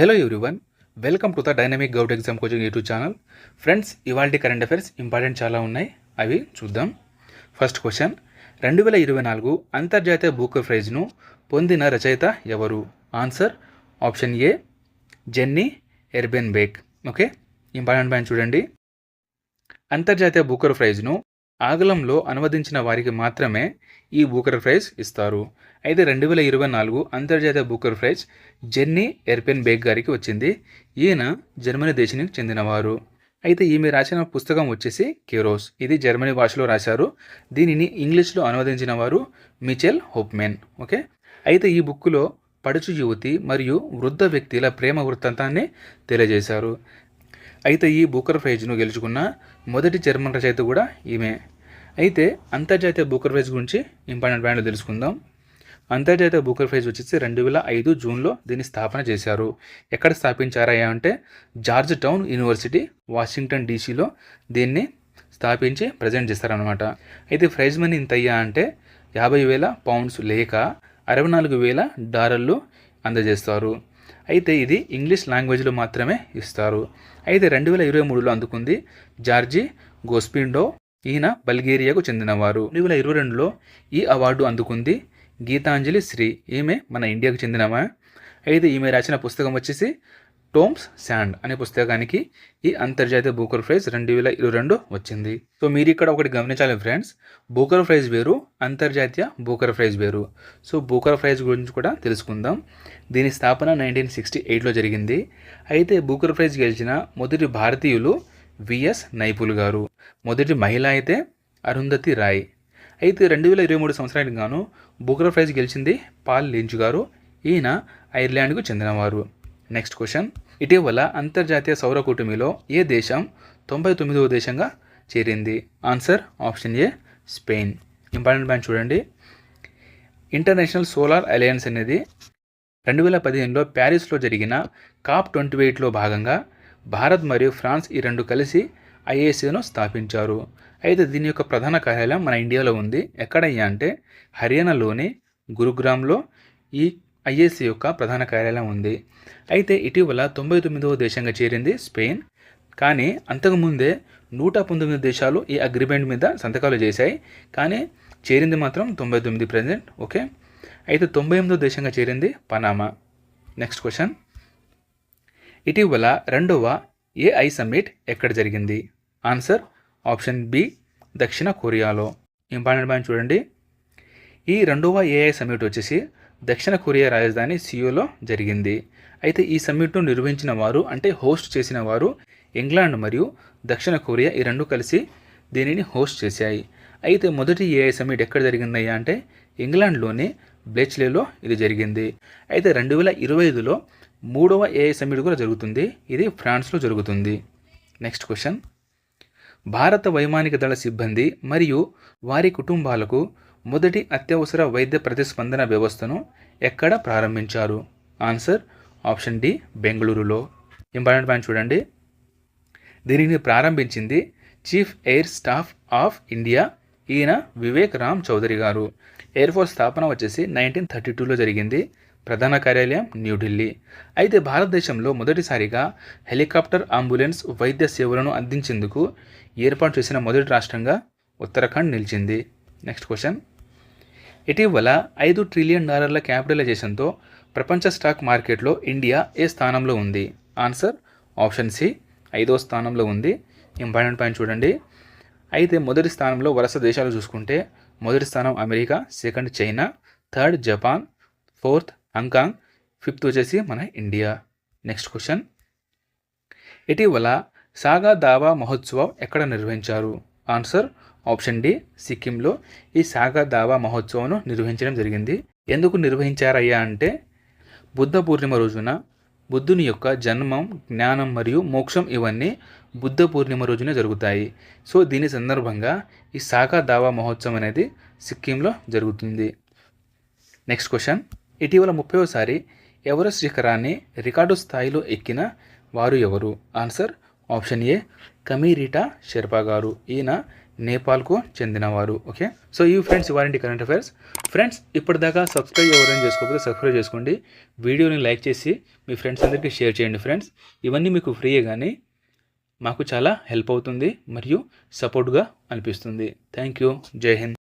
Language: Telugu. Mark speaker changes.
Speaker 1: Hello everyone welcome to the dynamic govt exam coaching YouTube channel friends ఇవాళ కరెంట్ అఫైర్స్ ఇంపార్టెంట్ చాలా ఉన్నాయి. అవి చూద్దాం. ఫస్ట్ క్వశ్చన్ రెండు వేల ఇరవై నాలుగు అంతర్జాతీయ బుక్ ప్రైజ్ను పొందిన రచయిత ఎవరు? Answer option A Jenny Erpenbeck okay important point చూడండి. అంతర్జాతీయ బుకర్ ప్రైజ్ను ఆంగ్లంలో అనువదించిన వారికి మాత్రమే ఈ బూకర్ ప్రైజ్ ఇస్తారు. అయితే రెండు వేల ఇరవై నాలుగు అంతర్జాతీయ Booker praise Jenny Erpenbeck గారికి వచ్చింది. ఈయన జర్మనీ దేశానికి చెందినవారు. అయితే ఈమె రాసిన పుస్తకం వచ్చేసి కేరోస్. ఇది జర్మనీ భాషలో రాశారు. దీనిని ఇంగ్లీష్లో అనువదించిన వారు మిచెల్ హోప్మెన్. ఓకే? అయితే ఈ బుక్లో పడుచు యువతి మరియు వృద్ధ వ్యక్తుల ప్రేమ వృత్తాంతాన్ని తెలియజేశారు. అయితే ఈ బూకర్ ప్రైజ్ను గెలుచుకున్న మొదటి జర్మన్ రచయిత కూడా ఈమె. అయితే అంతర్జాతీయ బుకర్ ప్రైజ్ గురించి ఇంపార్టెంట్ పాయింట్లు తెలుసుకుందాం. అంతర్జాతీయ బుకర్ ప్రైజ్ వచ్చేసి రెండు వేల ఐదు జూన్లో దీన్ని స్థాపన చేశారు. ఎక్కడ స్థాపించారా అంటే జార్జ్ టౌన్ యూనివర్సిటీ వాషింగ్టన్ డీసీలో దీన్ని స్థాపించి ప్రజెంట్ చేస్తారనమాట అయితే ప్రైజ్ మనీ ఇంత అయ్యా అంటే యాభై వేల పౌండ్స్ లేక అరవై నాలుగు వేల డాలర్లు అందజేస్తారు. అయితే ఇది ఇంగ్లీష్ లాంగ్వేజ్లో మాత్రమే ఇస్తారు. అయితే రెండు వేల ఇరవై మూడులో అందుకుంది జార్జీ గోస్పిండో ఈయన బల్గేరియాకు చెందినవారు. రెండు వేల ఇరవై రెండులో ఈ అవార్డు అందుకుంది గీతాంజలి శ్రీ. ఈమె మన ఇండియాకు చెందినవా? అయితే ఈమె రాసిన పుస్తకం వచ్చేసి టోమ్స్ శాండ్ అనే పుస్తకానికి ఈ అంతర్జాతీయ బూకర్ ప్రైజ్ రెండు వేల ఇరవై రెండు వచ్చింది. సో మీరు ఇక్కడ ఒకటి గమనించాలి ఫ్రెండ్స్ బూకర్ ప్రైజ్ వేరు అంతర్జాతీయ బూకర్ ప్రైజ్ వేరు. సో బూకర్ ప్రైజ్ గురించి కూడా తెలుసుకుందాం. దీని స్థాపన నైన్టీన్ సిక్స్టీ ఎయిట్లో జరిగింది. అయితే బూకర్ ప్రైజ్ గెలిచిన మొదటి భారతీయులు విఎస్ నైపుల్ గారు. మొదటి మహిళ అయితే అరుంధతి రాయ్. అయితే రెండు వేల ఇరవై మూడు సంవత్సరానికి గాను బూకర్ ప్రైజ్ గెలిచింది పాల్ లించ్ గారు. ఈయన ఐర్లాండ్కు చెందినవారు. Next question. ఇటీవల అంతర్జాతీయ సౌర కూటమిలో ఏ దేశం తొంభై తొమ్మిదవ దేశంగా చేరింది? Answer option A Spain. Important point చూడండి. ఇంటర్నేషనల్ సోలార్ అలయన్స్ అనేది రెండు వేల పదిహేనులో ప్యారిస్లో జరిగిన కాప్ ట్వంటీ ఎయిట్లో భాగంగా భారత్ మరియు ఫ్రాన్స్ ఈ రెండు కలిసి ఐఏసీను స్థాపించారు. అయితే దీని యొక్క ప్రధాన కార్యాలయం మన ఇండియాలో ఉంది. ఎక్కడయ్యా అంటే హర్యానాలోని గురుగ్రామ్లో ఈ ఐఏసీ యొక్క ప్రధాన కార్యాలయం ఉంది. అయితే ఇటీవల తొంభై తొమ్మిదవ దేశంగా చేరింది స్పెయిన్. కానీ అంతకుముందే నూట పంతొమ్మిది దేశాలు ఈ అగ్రిమెంట్ మీద సంతకాలు చేశాయి. కానీ చేరింది మాత్రం తొంభై తొమ్మిది ప్రజెంట్. ఓకే? అయితే తొంభై ఎనిమిదో దేశంగా చేరింది పనామా. Next question. ఇటీవల రెండవ ఏఐ సమ్మిట్ ఎక్కడ జరిగింది? ఆన్సర్ ఆప్షన్ బి దక్షిణ కొరియాలో. ఇంపార్టెంట్ పాయింట్ చూడండి. ఈ రెండవ ఏఐ సమ్మిట్ వచ్చేసి దక్షిణ కొరియా రాజధాని సియోలో జరిగింది. అయితే ఈ సమ్మిట్ను నిర్వహించిన వారు అంటే హోస్ట్ చేసిన వారు ఇంగ్లాండ్ మరియు దక్షిణ కొరియా ఈ రెండు కలిసి దీనిని హోస్ట్ చేశాయి. అయితే మొదటి ఏఐ సమ్మిట్ ఎక్కడ జరిగిందయ్యా అంటే ఇంగ్లాండ్లోని బ్లెచ్లేలో ఇది జరిగింది. అయితే రెండు వేల ఇరవై ఐదులో మూడవ ఏఐ సమ్మిట్ కూడా జరుగుతుంది. ఇది ఫ్రాన్స్లో జరుగుతుంది. నెక్స్ట్ క్వశ్చన్ భారత వైమానిక దళ సిబ్బంది మరియు వారి కుటుంబాలకు మొదటి అత్యవసర వైద్య ప్రతిస్పందన వ్యవస్థను ఎక్కడ ప్రారంభించారు? ఆన్సర్ ఆప్షన్ డి బెంగళూరులో. ఇంపార్టెంట్ పాయింట్ చూడండి. దీనిని ప్రారంభించింది chief air staff of India ఈయన వివేక్ రామ్ చౌదరి గారు. ఎయిర్ ఫోర్స్ స్థాపన వచ్చేసి నైన్టీన్ థర్టీ టూలో జరిగింది. ప్రధాన కార్యాలయం న్యూఢిల్లీ అయితే భారతదేశంలో మొదటిసారిగా హెలికాప్టర్ అంబులెన్స్ వైద్య సేవలను అందించేందుకు ఏర్పాటు చేసిన మొదటి రాష్ట్రంగా ఉత్తరాఖండ్ నిలిచింది. Next question. ఇటీవల ఐదు ట్రిలియన్ డాలర్ల క్యాపిటలైజేషన్తో ప్రపంచ స్టాక్ మార్కెట్లో ఇండియా ఏ స్థానంలో ఉంది? ఆన్సర్ ఆప్షన్ సి ఐదో స్థానంలో ఉంది. ఇంపార్టెంట్ పాయింట్ చూడండి. అయితే మొదటి స్థానంలో వరుస దేశాలు చూసుకుంటే మొదటి స్థానం America second China third Japan fourth Hong Kong. Fifth వచ్చేసి మన ఇండియా. Next question. ఇటీవల సాగా దావా మహోత్సవం ఎక్కడ నిర్వహించారు? ఆన్సర్ ఆప్షన్ డి సిక్కింలో ఈ సాగా దావా మహోత్సవం నిర్వహించడం జరిగింది. ఎందుకు నిర్వహించారయ్యా అంటే బుద్ధ పూర్ణిమ రోజున బుద్ధుని యొక్క జన్మం జ్ఞానం మరియు మోక్షం ఇవన్నీ బుద్ధ పూర్ణిమ రోజునే జరుగుతాయి. సో దీని సందర్భంగా ఈ సాగా దావా మహోత్సవం అనేది సిక్కింలో జరుగుతుంది. Next question. ఇటీవల ముప్పైవసారి ఎవరెస్ట్ శిఖరాన్ని రికార్డు స్థాయిలో ఎక్కిన వారు ఎవరు? Answer option A Kami Rita Sherpa గారు. ఈయన నేపాల్కు చెందినవారు. ఓకే? సో ఈ ఫ్రెండ్స్ ఇవారంటి కరెంట్ అఫైర్స్ ఫ్రెండ్స్ ఇప్పటిదాకా సబ్స్క్రైబ్ ఎవరైనా చేసుకోకపోతే సబ్స్క్రైబ్ చేసుకోండి. వీడియోని లైక్ చేసి మీ ఫ్రెండ్స్ అందరికీ షేర్ చేయండి ఫ్రెండ్స్. ఇవన్నీ మీకు ఫ్రీయే కానీ మాకు చాలా హెల్ప్ అవుతుంది మరియు సపోర్ట్గా అనిపిస్తుంది. Thank you. జై హింద్.